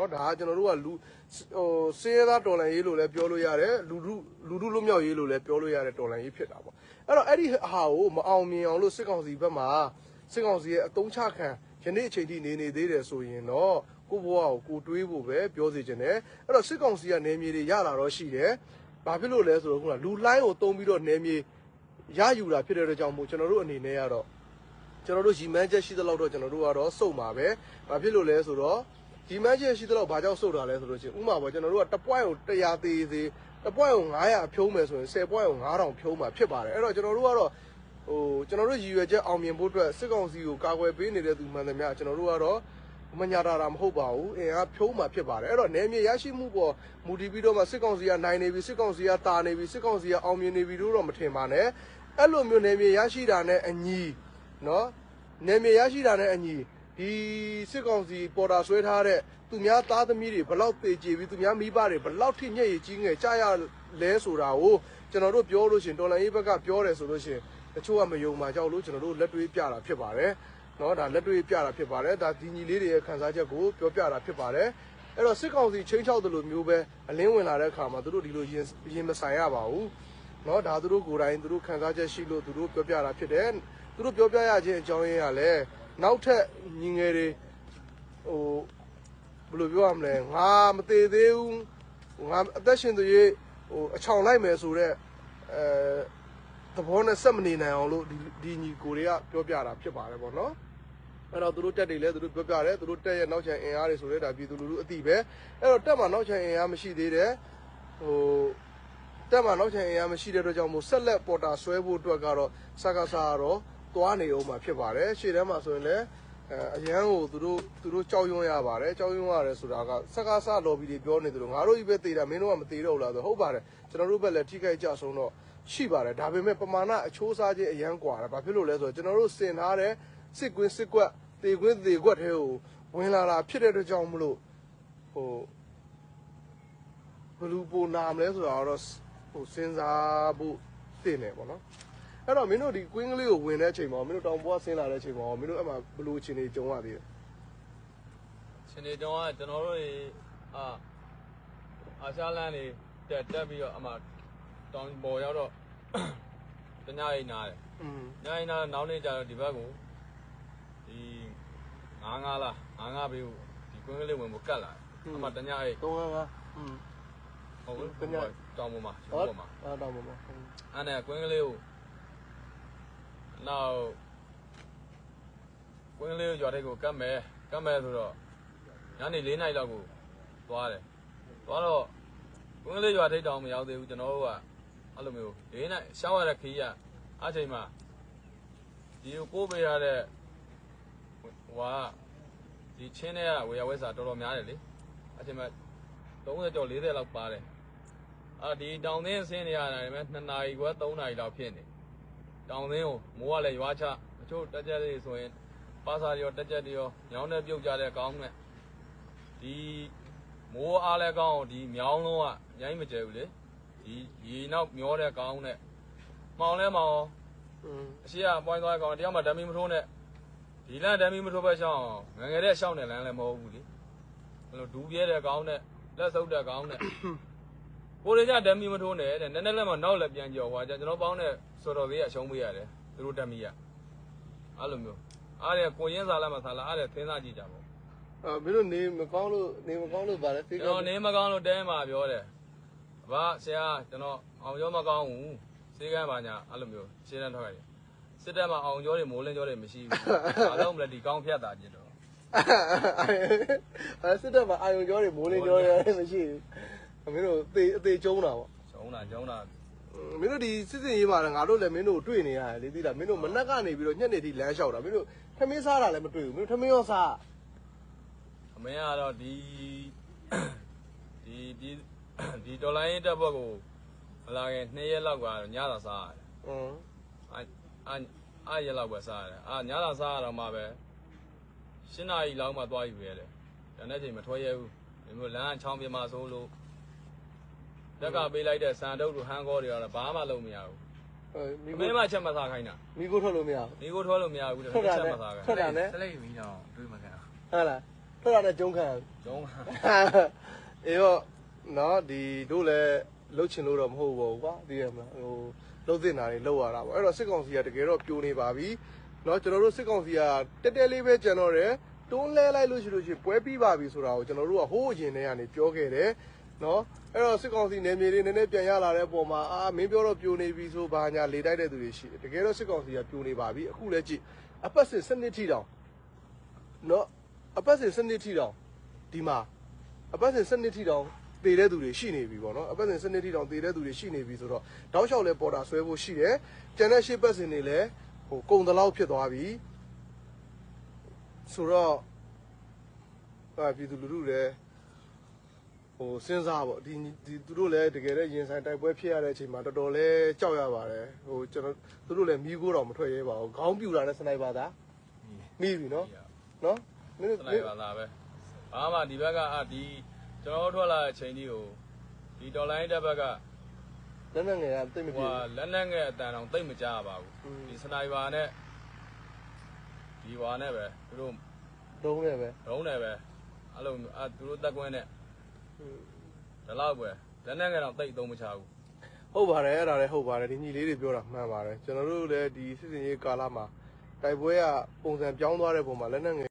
နော်ဒါကကျွန်တော်တို့ကလူဟိုစေးရသားတော်လန်ရေးလို့လည်းပြောလို့ရတယ်လူလူလူလူလွတ်မြောက်ရေးလို့လည်းပြောလို့ရတဲ့တော်လန်ရေးဖြစ်တာပေါ့အဲ့တော့အဲ့ဒီဟာကိုမအောင်မြင်အောင်လို့စစ်ကောင်စီဘက်မှာစစ်ကောင်စီရဲ့အတုံးချခံယနေ့အချိန်ထိနေနေသေးတယ်ဆိုရင်တော့ကိုဘွားကိုကိုတွေးဖို့ပဲပြောစီခြင်းတယ်အဲ့တော့စစ်ကောင်စီကနေမြေတွေရလာတော့ရှိတယ်ဘာဖြစ်လို့လဲဆိုတော့ခုနလူလှိုင်းကိုတုံးပြီးတော့နေမြေရယူတာဖြစ်တဲ့အတွက်ကြောင့်မို့ကျွန်တော်တို့အနေနဲ့ကတော့ကျွန်တော်တို့ရီမန်းချက်ရှိသလောက်တော့ကျွန်တော်တို့ကတော့စုံပါပဲ။ဘာဖြစ်လို့လဲဆိုတော့ ရီမန်းချက်ရှိသလောက်ဘာကြောင့်စုံတာလဲဆိုလို့ချင်းဥမာပေါ့ကျွန်တော်တို့ကတစ်ပွိုင်းကို100သေးသေးတစ်ပွိုင်းကို900ဖြုံးမယ်ဆိုရင်10ပွိုင်းကို9000ဖြုံးမှာဖြစ်ပါတယ်။အဲ့တော့ကျွန်တော်တို့ကတော့ဟိုကျွန်တော်တို့ရည်ရွယ်ချက်အောင်မြင်ဖို့အတွက်စစ်ကောင်စီကိုကာကွယ်ပေးနေတဲ့သူမှန်သမျှကျွန်တော်တို့ကတော့မညာတာတာမဟုတ်ပါဘူးအင်အားဖြုံးမှာဖြစ်ပါတယ်အဲ့တော့နယ်မြေရရှိမှုပေါ်မူတည်ပြီးတော့မှစစ်ကောင်စီကနိုင်နေပြီစစ်ကောင်စီကတာနေပြီစစ်ကောင်စီကအောင်မြင်နေပြီလို့တော့မထင်ပါနဲ့အဲ့လိုမျိုးနယ်မြေရရှိတာနဲ့အညီနော်နေမြေရရှိတာနဲ့အညီ ဒီစစ်ကောင်စီပေါ်တာဆွဲထားတဲ့သူများသားသမီးတွေဘလောက်ပေကြည်ပြီးသူများမိဘတွေဘလောက်ထိညက်ရည်ကြီးငယ်ကြာရလဲဆိုတာကိုကျွန်တော်တို့ပြောလို့ရှရင်တော်လိုင်းရေးဘက်ကပြောတယ်ဆိုလို့ရှရင်တချို့ကမယုံပါကြောက်လို့ကျွန်တော်တို့လက်တွေးပြတာဖြစ်ပါတယ်เนาะဒါလက်တွေးပြတာဖြစ်ပါတယ်ဒါဒီညီလေးတွေရဲ့ခံစားချက်ကိုပြောပြတာဖြစ်ပါတယ်အဲ့တော့စစ်ကောင်စီချင်းချောက်တယ်လို့မျိုးပဲအလင်းဝင်လာတဲ့အခါမှာသူတို့ဒီလိုရင်ရင်မဆိုင်ရပါဘူးเนาะဒါသူတို့ကိုယ်တိုင်သူတို့ခံစားချက်ရှိလို့သူတို့ပြောပြတာဖြစ်တယ် သူတို့ပြောပြရခြင်းအကြောင်းရင်းကလည်း နောက်ထပ်ညီငယ်တွေဟိုဘယ်လိုပြောရမလဲငါမသေးသေးဘူးငါအသက်ရှင်သူရေးဟိုအချောင်လိုက်မယ်ဆိုတော့အဲသဘောနဲ့ဆက်မနေနိုင်အောင်လို့ဒီဒီညီကိုတွေကပြောပြတာဖြစ်ပါတယ်ပေါ့နော်အဲ့တော့သူတို့တက်တွေလည်းသူတို့ပြောပြတယ်သူတို့တက်ရဲ့နောက်ချန်အင်အားတွေဆိုတော့ဒါပြည်သူလူထုအတိပဲအဲ့တော့တက်မှာနောက်ချန်အင်အားမရှိသေးတယ်ဟိုတက်မှာနောက်ချင်အင်အားမရှိတဲ့အတွက်ကြောင့်မို့ဆက်လက်ပေါ်တာဆွဲဖို့အတွက်ကတော့စကားစားကတော့ သွားနေအောင်မှာဖြစ်ပါတယ်ရှေ့တန်းမှာဆိုရင်လည်းအဲအရန်ကိုသူတို့သူတို့ကြောက်ရွံ့ရပါတယ်ကြောက်ရွံ့ရတယ်ဆိုတာကစကားစားလော်ဘီတွေပြောနေသလိုငါတို့ကြီးပဲသေးတာမင်းတို့ကမသေးတော့ဘူးလားဆိုဟုတ်ပါတယ်ကျွန်တော်တို့ဘက်လည်းထိခိုက်ကြဆုံးတော့ရှိပါတယ်ဒါပေမဲ့ပမာဏအချိုးစားခြင်းအရန်กว่าတယ်ဘာဖြစ်လို့လဲဆိုတော့ကျွန်တော်တို့စင်ထားတဲ့စစ်ကွင်းစစ်ကွက်တေကွင်းတေကွက်ထဲကိုဝင်လာတာဖြစ်တဲ့အတွက်ကြောင့်မလို့ဟို ဘယ်လူပိုနာမလဲဆိုတာတော့ဟိုစဉ်းစားဖို့သိနေပေါ့နော် အဲ့တော့မင်းတို့ဒီကွင်းကလေးကိုဝင်တဲ့အချိန်မှာမင်းတို့တောင်ပွားဆင်းလာတဲ့အချိန်မှာမင်းတို့အဲ့မှာဘယ်လိုအခြေအနေကြုံရသေးလဲ ရှင်နေကြောင်းကကျွန်တော်တို့တွေအာအာရှလန်းတွေတက်တက်ပြီးတော့အမှတောင်ပေါ်ရောက်တော့ တညအိမ်နာတယ် อืม ညအိမ်နာနောက်နေ့ကျတော့ဒီဘက်ကိုဒီငါးငါးလားငါးငါးဘေးကိုဒီကွင်းကလေးဝင်ဖို့ကတ်လာတယ်အမှတညအိမ် 355อืม ဟုတ်ဘူး တညအိမ် တောင်ပေါ်မှာကျော ဟုတ် ပေါ်မှာ အဲ့တော့မမ အဲ့နဲ့ကွင်းကလေးကို နောက်ကွင်းကလေးကိုရွာထိပ်ကိုကတ်မယ်ကတ်မယ်ဆိုတော့ညနေ၄နာရီလောက်ကိုသွားတယ်သွားတော့ကွင်းကလေးရွာထိပ်တောင်မရောက်သေးဘူးကျွန်တော်တို့ကအဲ့လိုမျိုး၄နာရီရှောက်ရတဲ့ခီးကအဲ့ချိန်မှာဒီကိုကိုးပေးရတဲ့ဟိုကဒီချင်းတဲ့ကဝေယဝဲစာတော်တော်များတယ်လေအဲ့ချိန်မှာ30ကျော်40လောက်ပါတယ်အာဒီတောင်သင်းဆင်းနေရတယ်မဲ့2နာရီခွဲ3နာရီလောက်ဖြစ်နေ တောင်သင်းကိုမိုးကလည်းရွာချအချို့တက်ကြက်တွေဆိုရင်ပါစာတွေရောတက်ကြက်တွေရောညောင်းနဲ့ပြုတ်ကြတဲ့ကောင်းနဲ့ဒီမိုးအားလည်းကောင်းအောင်ဒီမြောင်းလုံးကညိုင်းမကျဲဘူးလေဒီရေနောက်မျောတဲ့ကောင်းနဲ့မှောင်လဲမှောင်อืมအရှိကပွိုင်းသွားကောင်တယောက်မှဓာမီမထိုးနဲ့ဒီလမ်းဓာမီမထိုးပဲရှောင်းအောင်ငယ်ငယ်တဲ့ရှောင်းတဲ့လမ်းလည်းမဟုတ်ဘူးလေအဲ့လိုဒူးပြဲတဲ့ကောင်းနဲ့လက်ဆုပ်တဲ့ကောင်းနဲ့ ကိုရီးယားဓာမီမထိုးနဲ့တဲ့နည်းနည်းလည်းမနောက်လည်းပြန်ကြော်သွားကြကျွန်တော်ပေါင်းတဲ့စော်တော်သေးကအရှုံးပေးရတယ်သူတို့ဓာမီကအဲ့လိုမျိုးအားရကိုရင်းစားလာမစားလာအားရသင်းစားကြည့်ကြပါဦးအာမင်းတို့နေမကောင်းလို့နေမကောင်းလို့ဗါလဲသိကျွန်တော်နေမကောင်းလို့တဲမှာပြောတယ်ဘာဆရာကျွန်တော်အောင်ကျော်မကောင်းဘူးစေကန်းပါညာအဲ့လိုမျိုးရှင်းတန်းထွက်ရတယ်စစ်တပ်မှာအောင်ကျော်တွေမိုးလင်းကျော်တွေမရှိဘူးဘာလို့မလဲဒီကောင်းဖြတ်တာကြည့်တော့အဲစစ်တပ်မှာအာယုံကြောတွေမိုးလင်းကြောတွေမရှိဘူး မင်းတို့အသေးအသေးကျုံးတာပေါ့ကျုံးတာကျုံးတာမင်းတို့ဒီစစ်စင်ရေးမှာလည်းငါတို့လည်းမင်းတို့တွေ့နေရတယ်လေသိလားမင်းတို့မနက်ကနေပြီးတော့ညနေထိလမ်းလျှောက်တာမင်းတို့ထမင်းစားတာလည်းမတွေ့ဘူးမင်းတို့ထမင်းရောစားအမေကတော့ဒီဒီဒီဒီဒေါ်လာရင်းတက်ဘက်ကိုမလာခင်2ရက်လောက်ကတော့ညသာစားရတယ်อืมအာအာအာရက်လောက်ပဲစားရတယ်အာညသာစားရတော့မှပဲ၈နာရီလောက်မှသွားယူရတယ်ဒါနဲ့ချိန်မထွက်ရဘူးဒီမျိုးလမ်းချောင်းပြမှာဆိုလို့ တက်ကပေးလိုက်တဲ့စံတုပ်တို့ဟန်ကောတွေကတော့ဘာမှလုပ်မရဘူးအဲမိအကိုမေမှချက်မစားခိုင်းတာမိကိုထွက်လို့မရဘူးမိကိုထွက်လို့မရဘူးတဲ့ထွက်တာချက်နဲ့မစားခိုင်းထွက်တာနဲ့စလိတ်မီတော့တွေးမကန်ဟုတ်လားထွက်တာနဲ့ကျုံးခံကျုံးအေးတော့နော်ဒီတို့လည်းလှုပ်ချင်လို့တော့မဟုတ်ဘူးကွာသိရမလားဟိုလှုပ်တင်တာတွေလှုပ်ရတာပေါ့အဲ့တော့စစ်ကောင်စီကတကယ်တော့ပြိုနေပါပြီနော်ကျွန်တော်တို့စစ်ကောင်စီကတက်တက်လေးပဲကြံတော့တယ်တွန်းလဲလိုက်လို့ရှိလို့ရှိရင်ပွဲပြီးပါပြီဆိုတာကိုကျွန်တော်တို့ကဟိုးအရင်တည်းကနေပြောခဲ့တယ် နော်အဲ့တော့စစ်ကောင်စီနယ်မြေတွေနည်းနည်းပြန်ရလာတဲ့အပေါ်မှာအာမင်းပြောတော့ပြိုနေပြီဆိုဘာညာလေတိုက်တဲ့သူတွေရှိတယ်တကယ်တော့စစ်ကောင်စီကပြိုနေပါပြီအခုလည်းကြည့်အပတ်စဉ်စနစ်ထိတောင်နော်အပတ်စဉ်စနစ်ထိတောင်ဒီမှာအပတ်စဉ်စနစ်ထိတောင်တည်တဲ့သူတွေရှိနေပြီပေါ့နော်အပတ်စဉ်စနစ်ထိတောင်တည်တဲ့သူတွေရှိနေပြီဆိုတော့တောက်လျှောက်လဲပေါ်တာဆွဲဖို့ရှိတယ်ကျန်တဲ့ရှေ့ပတ်စဉ်တွေလည်းဟိုကုံတလောက်ဖြစ်သွားပြီဆိုတော့အာပြည်သူလူထုလည်း ဟိုစဉ်းစားပေါ့ဒီဒီသူတို့လည်းတကယ်လည်းရင်ဆိုင်တိုက်ပွဲဖြစ်ရတဲ့အချိန်မှာတော်တော်လေးကြောက်ရပါတယ်ဟိုကျွန်တော်သူတို့လည်းမီးကိုတော့မထွက်ရဲပါဘူးခေါင်းပြူတာနဲ့စနိုက်ပါသားမိပြီနော်နော်နည်းနစည်းနိုက်ပါလားပဲဘာမှဒီဘက်ကအာဒီကျွန်တော်တို့ထွက်လာတဲ့အချိန်ကြီးကိုဒီဒေါ်လာတစ်ဘက်ကလက်နဲ့ငယ်ကတိတ်မဟိုပြေဟာလက်နက်ငယ်အတန်အောင်တိတ်မကြပါဘူးอืมဒီစနိုက်ပါနဲ့ဒီဝါနဲ့ပဲသူတို့တုံးနေပဲဒုံးနဲ့ပဲအဲ့လိုအာသူတို့တက်ကွင်းနဲ့ ဒီလောက်ပဲလက်နက်ငယ်တော့တိတ်သုံးမချဘူးဟုတ်ပါတယ်အဲ့ဒါလည်းဟုတ်ပါတယ်ဒီညီလေးတွေပြောတာမှန်ပါတယ်ကျွန်တော်တို့လည်းဒီစစ်စင်ရေးကာလမှာတိုက်ပွဲကပုံစံပြောင်းသွားတဲ့ပုံမှာလက်နက်ငယ်